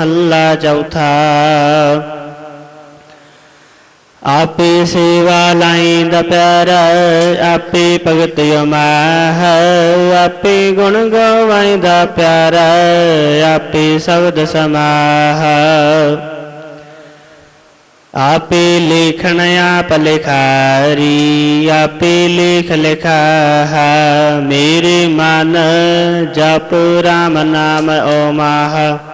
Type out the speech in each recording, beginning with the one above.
ਮਹੱਲਾ ਚੌਥਾ। ਆਪੇ ਸੇਵਾ ਲਾਈਂਦਾ ਪਿਆਰਾ, ਆਪੇ ਭਗਤ ਯਮਾਹ ਆਪੇ ਗੁਣ ਗਵਾਈਂਦਾ ਪਿਆਰਾ, ਆਪੇ ਸ਼ਬਦ ਸਮਾਹ। ਆਪੇ ਲੇਖਣ ਆਪ ਲਿਖਾਰੀ, ਆਪੇ ਲੇਖ ਲਿਖਾ ਮੇਰੇ ਮਨ ਜਪ ਰਾਮ ਨਾਮ ਓ ਮਾਹ।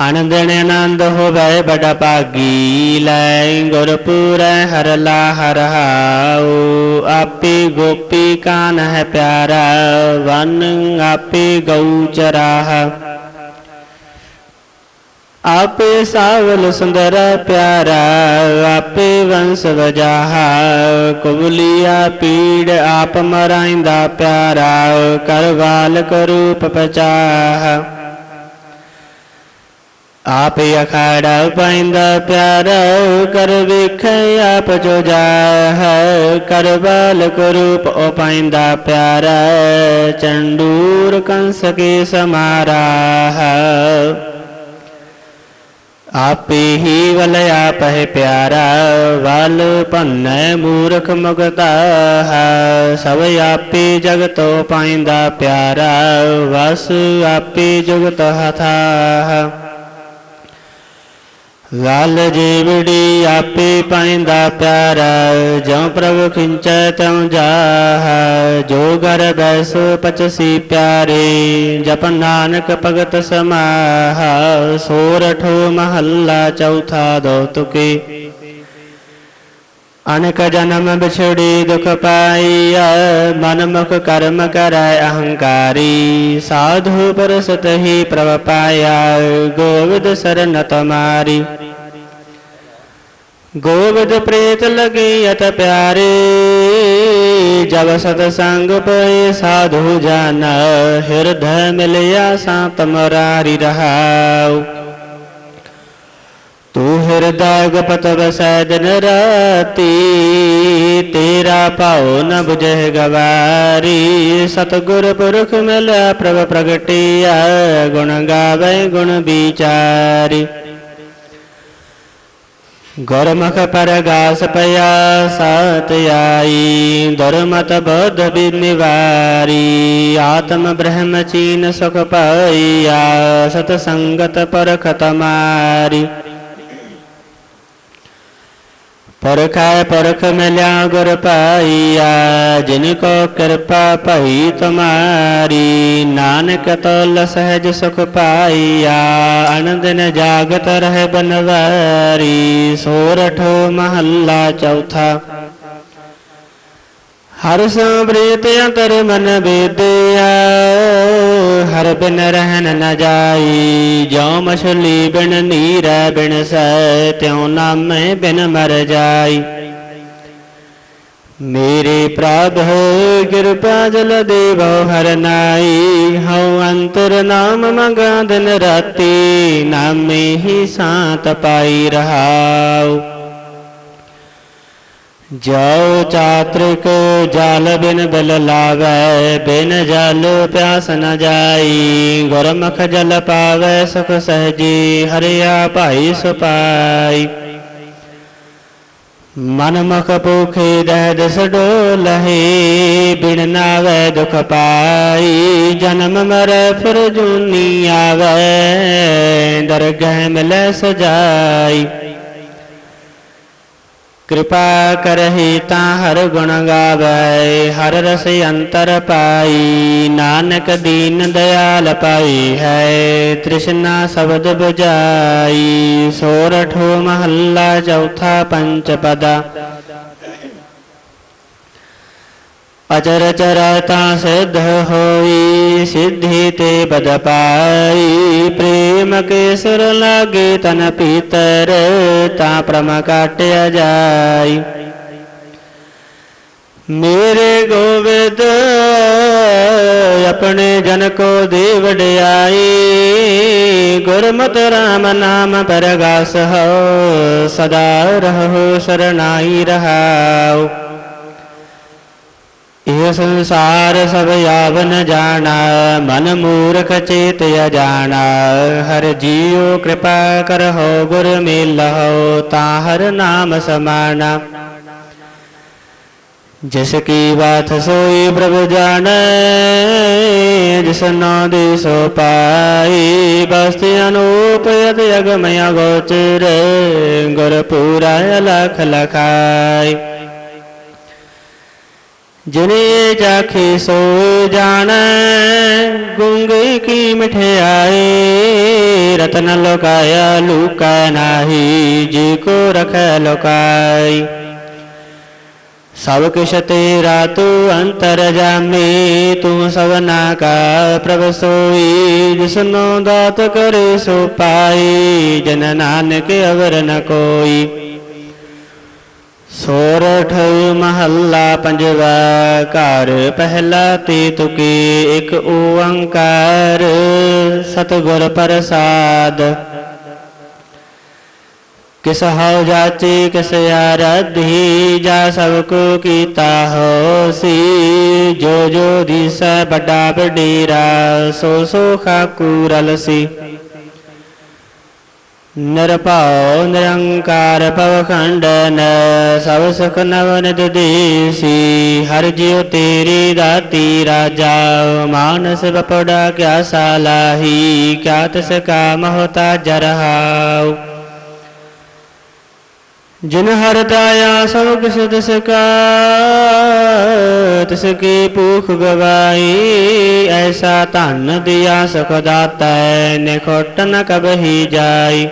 ਆਨੰਦ ਆਨੰਦ ਹੋਵੇ ਬੜਾ ਭਾਗੀ, ਲੈ ਗੁਰਪੁਰੈ ਹਰ ਲਾ ਹਰ ਹਾਉ। ਆਪੇ ਗੋਪੀ ਕਾਨ ਹੈ ਪਿਆਰਾ, ਵਨ ਆਪੇ ਗਊ ਚਰਾਹ। ਆਪੇ ਸਾਵਲ ਸੁੰਦਰ ਪਿਆਰਾ, ਆਪੇ ਵੰਸ ਵਜਾਹਾ। ਕੁਬਲੀਆ ਪੀੜ ਆਪ ਮਰਾਇੰਦਾ ਪਿਆਰਾ ਕਰਵਾਲ ਕਰੂਪ ਪਚਾਹ ਆਪ ਅਖਾੜਾ ਪਾਇੰਦਾ ਪਿਆਰਾ ਕਰ ਵੇਖੈ ਆਪ ਜੋ ਜਾਹ। ਕਰਵਾਲ ਕਰੂਪ ਉਹ ਪਾਇੰਦਾ ਪਿਆਰਾ। ਚੰਡੂਰ ਕੰਸ ਕੇ ਸਮਾਰਾਹ। ਆਪੇ ਹੀ ਵਲ ਆਪਹਿ ਪਿਆਰਾ। ਵਲ ਭੰਨੈ ਮੂਰਖ ਮੁਗਤਾ ਸਭ ਆਪੇ ਜਗਤੋ ਪਾਇੰਦਾ ਪਿਆਰਾ। ਵਸ ਆਪੇ ਜੁਗਤ ਹਥਾ लाल जीवड़ी आपे पाइंदा प्यारा ज्यों प्रभु खिंच त्यों जाह। जो घर बैस पचसी प्यारे, जप नानक भगत समाह। सोरठो महला चौथा दो तुके अनेक जन्म बिछुड़ी दुख पाई मन मुख कर्म कराय अहंकारी। साधु पर सत ही प्रभ पाया, गोविंद शरण तुम्हारी। गोविंद प्रेत लगी यत प्यारे, जब सतसंग पे साधु जान, हृदय मिलया सा मरारी रहा तू हृदय पतब सदन राती तेरा पाओ न बुझह गवारी। सतगुर पुरुष मिल प्रभ प्रगटिया, गुण गावे गुण विचारी गुरमुख पर गास पया, सात आई, दुर्मत बोध निवारी। आत्म ब्रह्म चीन सुख पाइया, सतसंगत पर खतमारी। परखाय परख मिल्या गुर पाइया जिनको कृपा पही तुम्हारी। नानक तोल सहज सुख पाइया अनदिन जागत रह बनवारी। सोरठो महल्ला चौथा। हर संप्रीत अंतर मन बेदिया ਹਰ ਬਿਨ ਰਹਿਨ ਨ ਜਾਈ ਜੋ ਮਛਲੀ ਬਿਨ ਨੀਰੈ ਬਿਨ ਸੈ ਤਿਉ ਨਾਮੇ ਬਿਨ ਮਰ ਜਾਈ। ਮੇਰੇ ਪ੍ਰਭ, ਕਿਰਪਾ ਜਲ ਦੇਵੋ ਹਰ ਨਾਈ, ਹਉ ਅੰਤਰ ਨਾਮ ਮੰਗਾ ਦਿਨ ਰਾਤੀ, ਨਾਮੇ ਹੀ ਸਾਤ ਪਾਈ ਰਹਾਉ। जाओ चात्रिक जाल बिन बल लावे, बिन जल प्यास न जाई। गुरमुख जल पावे, सुख सहजी, हरिया भाई सुपाई। मनमुख भूखे दह दस डोलहे बिन नावे दुख पाई। जन्म मर फिर जूनी आवै, दरगह मिल सजाई। कृपा करहि ता हर गुण गावै, हर रस अंतर पाई। नानक दीन दयाल पाई है, तृष्णा शब्द बुझाई। सोरठो महल्ला चौथा पंच पदा अचर चरता सिद्ध होई, सिद्धि ते पद पाई। प्रेम के सुर लागे तन पीतर, ता प्रम काट्य जाई। मेरे गोविंद, अपने जन को देव आई। गुरमत राम नाम पर गास हो सदा रहो शरणाई रहाओ। यह संसार सब यावन जाना मन मूर्ख चेत जाना हर जियो कृपा कर हो गुर मिल ताहर नाम समाना जिसकी बात सोई प्रभु जान जिसनो दिसो पाई बस्ती अनूप यद यगमया गोचर गुर पूरा लख लखाई जिन्हें जाखे सो जान, गुंग की मिठाई रतन लोकाया, लुका नाही जी को रख, लुकाई। सब किश तेरा तू अंतर जामे तू सवना का प्रभ सोई, जिसनो दात करे सो पाई जन नानक अवर न कोई। ਸੋਰਠ ਮਹੱਲਾ ਪੰਜਵਾ, ਘਰ ਪਹਿਲਾ ਤੇ ਤੁਕੀ ਇੱਕ ਓੰਕਾਰ, ਸਤਿਗੁਰ ਪ੍ਰਸਾਦ। ਕਿਸ ਹਉ ਜਾਚੇ, ਕਿਸ ਆਰਾਧੀ, ਜਾ ਸਭ ਕੋ ਕੀਤਾ ਹੋਸੀ। ਜੋ ਜੋ ਦਿਸੈ ਵੱਡਾ ਵਡੇਰਾ, ਸੋ ਸੋ ਖਾਕੂ ਰਲਸੀ। निरपाओ निरंकार पवखंडन, सब सुख नवन दीसी। हर जियो तेरी दाती राजा, मानस बपोड़ा क्या सालाही, क्या तस काम जरहाओ जिन हरताया सब किस तिसका तिसकी भूख गवाई। ऐसा तान दिया सुखदाता दाता न कब ही जाई।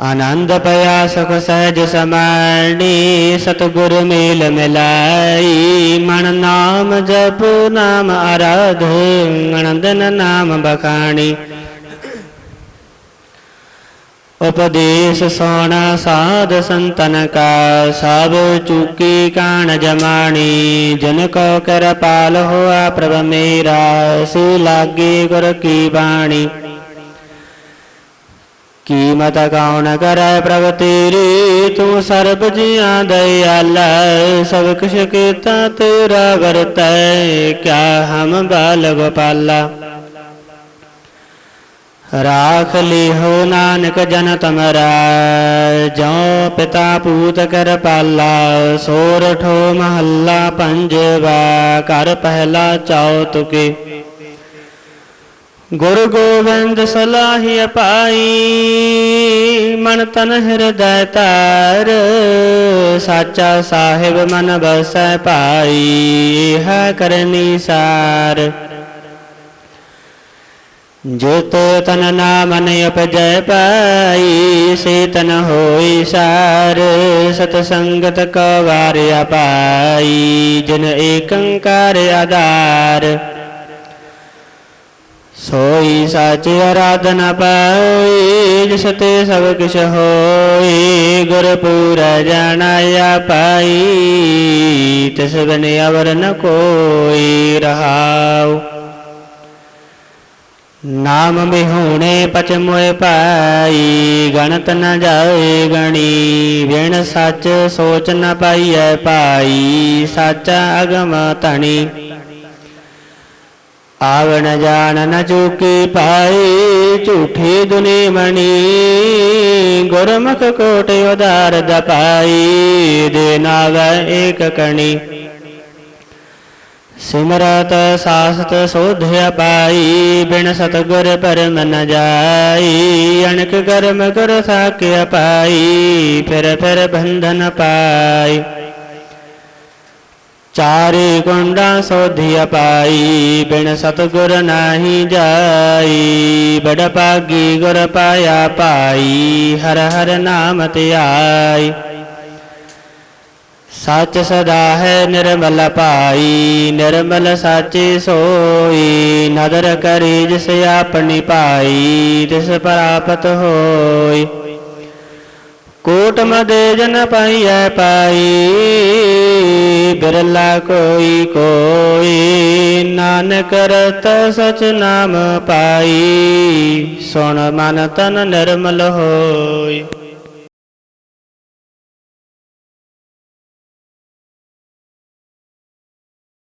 ਆਨੰਦ ਪਿਆ ਸੁਖ ਸਹਿਜ ਸਮਾਣੀ ਸਤਗੁਰ ਮੇਲ ਮਿਲਾਈ ਮਨ ਨਾਮ ਜਪ ਨਾਮ ਆਰਾਧ ਆਨੰਦਨ ਨਾਮ ਬਖਾਣੀ ਉਪਦੇਸ਼ ਸੋਣਾ ਸਾਧ ਸੰਤਨ ਕਾ ਸਭ ਚੁਕੀ ਕਾਣ ਜਮਾਣੀ ਜਨ ਕੋ ਕਿਰਪਾਲ ਹੋਆ ਪ੍ਰਭ ਮੇਰਾ ਸੇ ਲਾਗੇ ਗੁਰ ਕੀ ਬਾਣੀ कीमत कौन कर प्रगति तू सर्ब जिया दयाल सब कुछ कीता तेरा वरत क्या हम बाल गोपाला राख ली हो नानक जन तमरा जौ पिता पूत कर पाला सोर ठो महल्ला पंजवा कर पहला चाओ तुके ਗੁਰ ਗੋਬਿੰਦ ਸਲਾਹੀ ਪਾਈ ਮਨ ਤਨ ਹਿਰਦੈ ਤਾਰ ਸਾਚਾ ਸਾਹਿਬ ਮਨ ਬਸੈ ਪਾਈ ਹੈ ਕਰਨੀ ਸਾਰ। ਜਿਤ ਤਨ ਨਾਮ ਨ ਉਪਜੈ ਪਾਈ ਸੇ ਤਨ ਹੋਈ ਸਾਰ, ਸਤ ਸੰਗਤ ਕੋ ਵਾਰਿਆ ਪਾਈ, ਜਿਨ ਏਕੰਕਾਰ ਆਧਾਰ। ਸੋਈ ਸਾਚ ਆਰਾਧਨਾ ਪਾਈ, ਜਿਸ ਤੇ ਸਭ ਕਿਛ ਹੋਈ ਗੁਰ ਪੂਰਾ ਜਾਣਾਇਆ ਪਾਈ, ਤਿਸ ਬਿਨ ਅਵਰ ਨ ਕੋਈ ਰਹਾਉ। ਨਾਮ ਬਿਹੂਣੇ ਪਚ ਮੋਏ ਪਾਈ, ਗਣਤ ਨ ਜਾਏ ਗਣੀ ਵਿਣ ਸੱਚ ਸੋਚ ਨ ਪਾਈਐ ਪਾਈ, ਸਾਚਾ ਅਗਮ ਧਣੀ। आवण जान न चूकी पाई झूठी दुनी मणि। गुरमुख कोट उदार दपाई देना व एक कणी। सिमरत सासत सोध्य पाई बिन सतगुर पर मन जाई। अणक गर्म गुर साक्य पाई फिर फिर बंधन पाई। ਚਾਰੇ ਕੁੰਡਾ ਸੋਧੀ ਅਪਾਈ, ਬਿਨ ਸਤਗੁਰ ਨਾਹੀ ਜਾਈ। ਬੜ ਪਾਗੀ ਗੁਰ ਪਾਇਆ ਪਾਈ ਹਰ ਹਰ ਨਾਮ ਧਿਆਈ ਸੱਚ ਸਦਾ ਹੈ ਨਿਰਮਲ ਪਾਈ ਨਿਰਮਲ ਸਾਚੇ ਸੋਈ। ਨਦਰ ਕਰੀ ਜਿਸ ਆਪਣੀ ਪਾਈ ਤਿਸ ਪ੍ਰਾਪਤ ਹੋਈ। ਕੋਟ ਮਦੇ ਜਨ ਪਾਈਐ ਪਾਈ। ਬਿਰਲਾ ਕੋਈ ਕੋਈ। ਨਾਨਕ ਰਤ ਸਚ ਨਾਮ ਪਾਈ। ਸੁਣ ਮਨ ਤਨ ਨਿਰਮਲ ਹੋਈ।